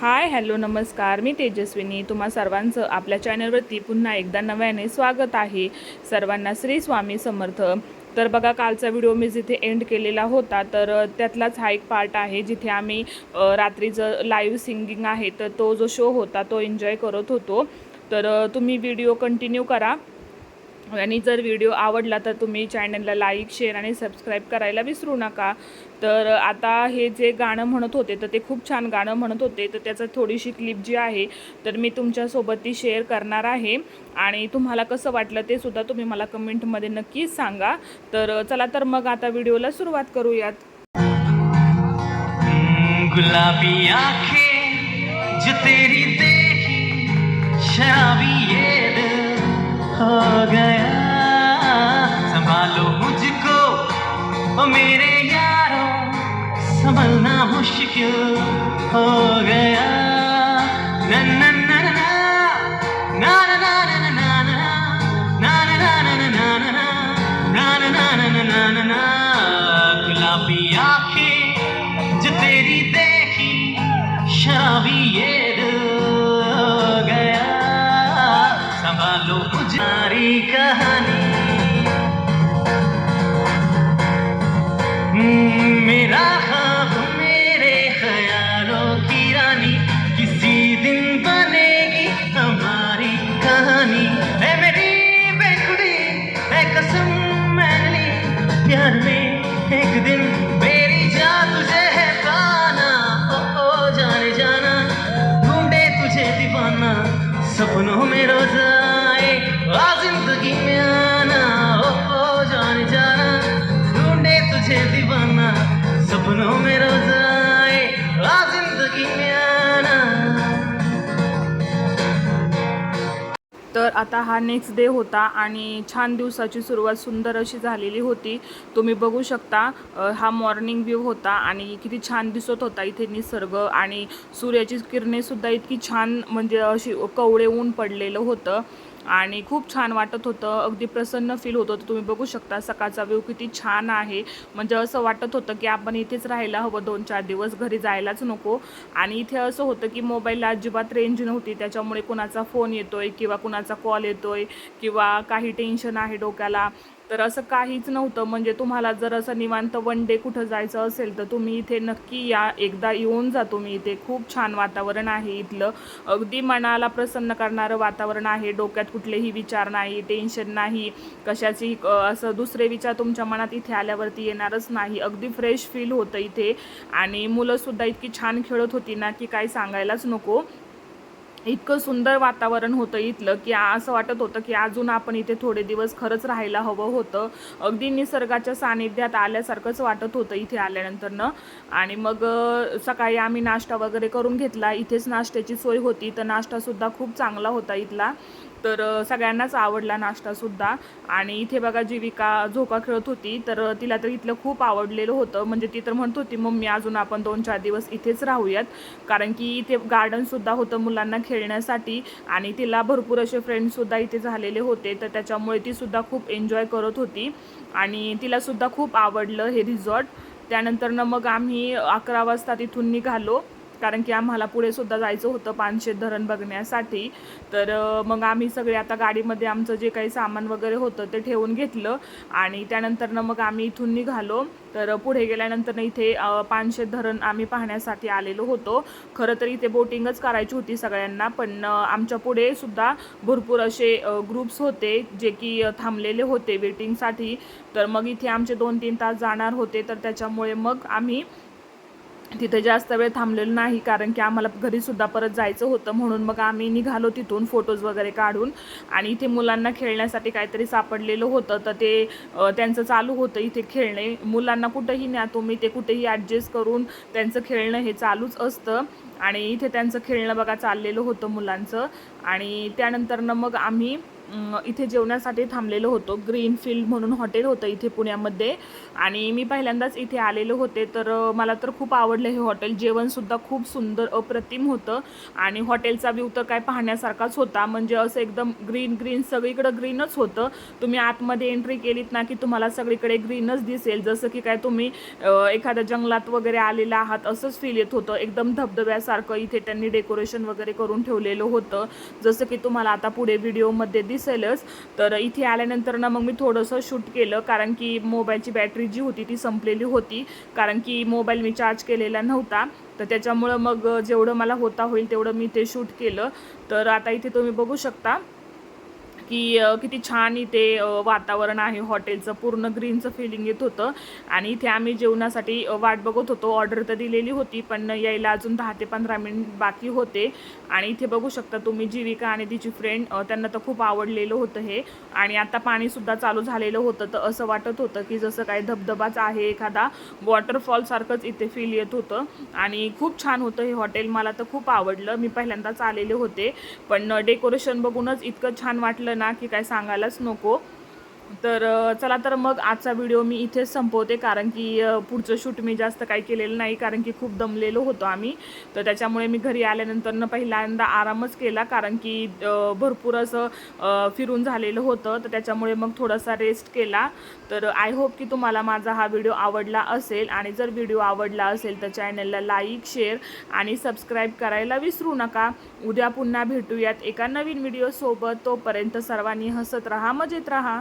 Hi hello नमस्कार. मी तेजस्विनी. तुम्हा सर्वांचं आपल्या चॅनलवरती पुन्हा एकदा नव्याने स्वागत आहे. सर्वांना श्री स्वामी समर्थ. तर बघा कालचा व्हिडिओ मी जिथे एंड केलेला होता तर त्यातलाच हा एक पार्ट आहे. जिथे आम्ही रात्रीचं लाईव्ह सिंगिंग आहे तर तो जो शो होता तो एन्जॉय करत होतो. तर तुम्ही व्हिडिओ कंटिन्यू करा. आणि जर व्हिडिओ आवडला तर तुम्ही चॅनलला लाईक शेअर आणि सबस्क्राईब करायला विसरू नका. तर आता हे जे गाणं म्हणत होते तर ते खूप छान गाणं म्हणत होते. तर त्याचं थोडीशी क्लिप जी आहे तर मी तुमच्यासोबत ती शेअर करणार आहे. आणि तुम्हाला कसं वाटलं ते सुद्धा तुम्ही मला कमेंटमध्ये नक्कीच सांगा. तर चला तर मग आता व्हिडिओला सुरुवात करूयात. गुलाबी आखे जो तेरी देखी शराबी ये दिल हो गए। मेरे यारों संभलना मुश्किल हो गया ना कहानी दीवाना सपनों में रोज आए आ जिंदगी में आना ओ ओ जान जाना ढूंढे तुझे दीवाना सपनों में रोज आए आ जिंदगी में तर आता हा नेक्स्ट डे होता आणि छान दिवसाची सुरुवात सुंदर अशी झालेली होती. तुम्ही बघू शकता हा मॉर्निंग व्ह्यू होता आणि किती छान दिसत होता इथे निसर्ग आणि सूर्याची किरणेसुद्धा इतकी छान म्हणजे अशी कवळे ऊन पडलेलं होतं. आणि खूप छान वाटत होतं. अगदी प्रसन्न फील होत होतं. तुम्ही बघू शकता सकाळचा व्ह्यू किती छान आहे. म्हणजे असं वाटत होतं की आपण इथेच राहायला हवं. दोन चार दिवस घरी जायलाच नको. आणि इथे असं होतं की मोबाईलला अजिबात रेंज नव्हती. त्याच्यामुळे कुणाचा फोन येतोय किंवा कुणाचा कॉल येतोय किंवा काही टेन्शन आहे डोक्याला. तर असं काहीच नव्हतं. म्हणजे तुम्हाला जर असं निवांत वन डे कुठं जायचं असेल तर तुम्ही इथे नक्की या. एकदा येऊन जा तुम्ही इथे. खूप छान वातावरण आहे इथलं. अगदी मनाला प्रसन्न करणारं वातावरण आहे. डोक्यात कुठलेही विचार नाही टेन्शन नाही. कशाची असं दुसरे विचार तुमच्या मनात इथे आल्यावरती येणारच नाही. अगदी फ्रेश फील होतं इथे. आणि मुलंसुद्धा इतकी छान खेळत होती ना की काही सांगायलाच नको. इतकं सुंदर वातावरण होतं इथलं की असं वाटत होतं की अजून आपण इथे थोडे दिवस खरंच राहायला हवं होतं. अगदी निसर्गाच्या सानिध्यात आल्यासारखंच वाटत होतं इथे आल्यानंतरनं आणि मग सकाळी आम्ही नाश्ता वगैरे करून घेतला. इथेच नाश्त्याची सोय होती. तर नाश्तासुद्धा खूप चांगला होता इथला. तर सगळ्यांनाच आवडला नाश्तासुद्धा आणि इथे बघा जीविका झोका खेळत होती तर तिला तर इथलं खूप आवडलेलं होतं. म्हणजे ती तर म्हणत होती मम्मी अजून आपण दोन चार दिवस इथेच राहूयात. कारण की इथे गार्डनसुद्धा होतं मुलांना खेळण्यासाठी आणि तिला भरपूर असे फ्रेंड्ससुद्धा इथे झालेले होते. तर त्याच्यामुळे तीसुद्धा खूप एन्जॉय करत होती. आणि तिलासुद्धा खूप आवडलं हे रिझॉर्ट त्यानंतरनं मग आम्ही अकरा वाजता तिथून निघालो. कारण की आम्हाला पुढे सुद्धा जायचं होतं पानशेत धरण बघण्यासाठी. तर मग आम्ही सगळे आता गाडीमध्ये आमचं जे काही सामान वगैरे होतं ते ठेवून घेतलं. आणि त्यानंतरनं मग आम्ही इथून निघालो. तर पुढे गेल्यानंतर इथे पानशेत धरण आम्ही पाहण्यासाठी आलेलो होतो. खरं तर इथे बोटिंगच करायची होती सगळ्यांना पण आमच्या पुढे सुद्धा भरपूर असे ग्रुप्स होते जे की थांबलेले होते वेटिंगसाठी तर मग इथे आमचे दोन तीन तास जाणार होते. तर त्याच्यामुळे मग आम्ही तिथे जास्त वेळ थांबलेलो नाही कारण की आम्हाला घरीसुद्धा परत जायचं होतं म्हणून मग आम्ही निघालो तिथून फोटोज वगैरे काढून. आणि इथे मुलांना खेळण्यासाठी काहीतरी सापडलेलं होतं तर ते त्यांचं चालू होतं इथे खेळणे. मुलांना कुठंही न्या तुम्ही ते कुठेही ॲडजस्ट करून त्यांचं खेळणं हे चालूच असतं. आणि इथे त्यांचं खेळणं बघा चाललेलं होतं मुलांचं. आणि त्यानंतरनं मग आम्ही इथे जेवण्यासाठी थांबलेलो होतो. ग्रीनफील्ड म्हणून हॉटेल होतं इथे पुण्यामध्ये. आणि मी पहिल्यांदाच इथे आलेलो होते. तर मला तर खूप आवडलं हे हॉटेल. जेवणसुद्धा खूप सुंदर अप्रतिम होतं. आणि हॉटेलचा व्ह्यू तर काय पाहण्यासारखाच होता. म्हणजे असं एकदम ग्रीन ग्रीन सगळीकडं ग्रीनच होतं. तुम्ही आतमध्ये एंट्री केलीत ना की तुम्हाला सगळीकडे ग्रीनच दिसेल. जसं की काय तुम्ही एखाद्या जंगलात वगैरे आलेला आहात असंच फील येत होतं. एकदम धबधब्यासारखं इथे त्यांनी डेकोरेशन वगैरे करून ठेवलेलं होतं. जसं की तुम्हाला आता पुढे व्हिडिओमध्ये दिसेलच तर इथे आल्यानंतर ना मग मी थोडंसं शूट केलं कारण की मोबाईलची बॅटरी जी होती ती संपलेली होती. कारण की मोबाईल मी चार्ज केलेला नव्हता. तर त्याच्यामुळं मग जेवढं मला होता होईल तेवढं मी ते शूट केलं. तर आता इथे तुम्ही बघू शकता. की किती छान इथे वातावरण आहे हॉटेलचं पूर्ण ग्रीनचं फिलिंग येत होतं. आणि इथे आम्ही जेवणासाठी वाट बघत होतो. ऑर्डर तर दिलेली होती पण यायला अजून दहा ते पंधरा मिनिट बाकी होते. आणि इथे बघू शकता तुम्ही जीविका आणि तिची फ्रेंड त्यांना तर खूप आवडलेलं होतं हे. आणि आता पाणीसुद्धा चालू झालेलं होतं तर असं वाटत होतं की जसं काय धबधबाच आहे एखादा वॉटरफॉलसारखंच इथे फील येत होतं. आणि खूप छान होतं हे हॉटेल मला तर खूप आवडलं. मी पहिल्यांदाच आलेले होते. पण डेकोरेशन बघूनच इतकं छान वाटलं ना की काय सांगायलाच नको. तर चला तर मग आजचा व्हिडिओ मी इथेच संपवते. कारण की पुढचं शूट मी जास्त काही केलेलं नाही. कारण की खूप दमलेलो होतो आम्ही. तर त्याच्यामुळे मी घरी आल्यानंतर न पहिल्यांदा आरामच केला. कारण की भरपूर असं फिरून झालेलं होतं. तर त्याच्यामुळे मग थोडासा रेस्ट केला. तर आय होप की तुम्हाला माझा हा व्हिडिओ आवडला असेल. आणि जर व्हिडिओ आवडला असेल तर चॅनलला लाईक शेअर आणि सबस्क्राईब करायला विसरू नका. उद्या पुन्हा भेटूयात एका नवीन व्हिडिओसोबत तोपर्यंत सर्वांनी हसत राहा मजेत राहा.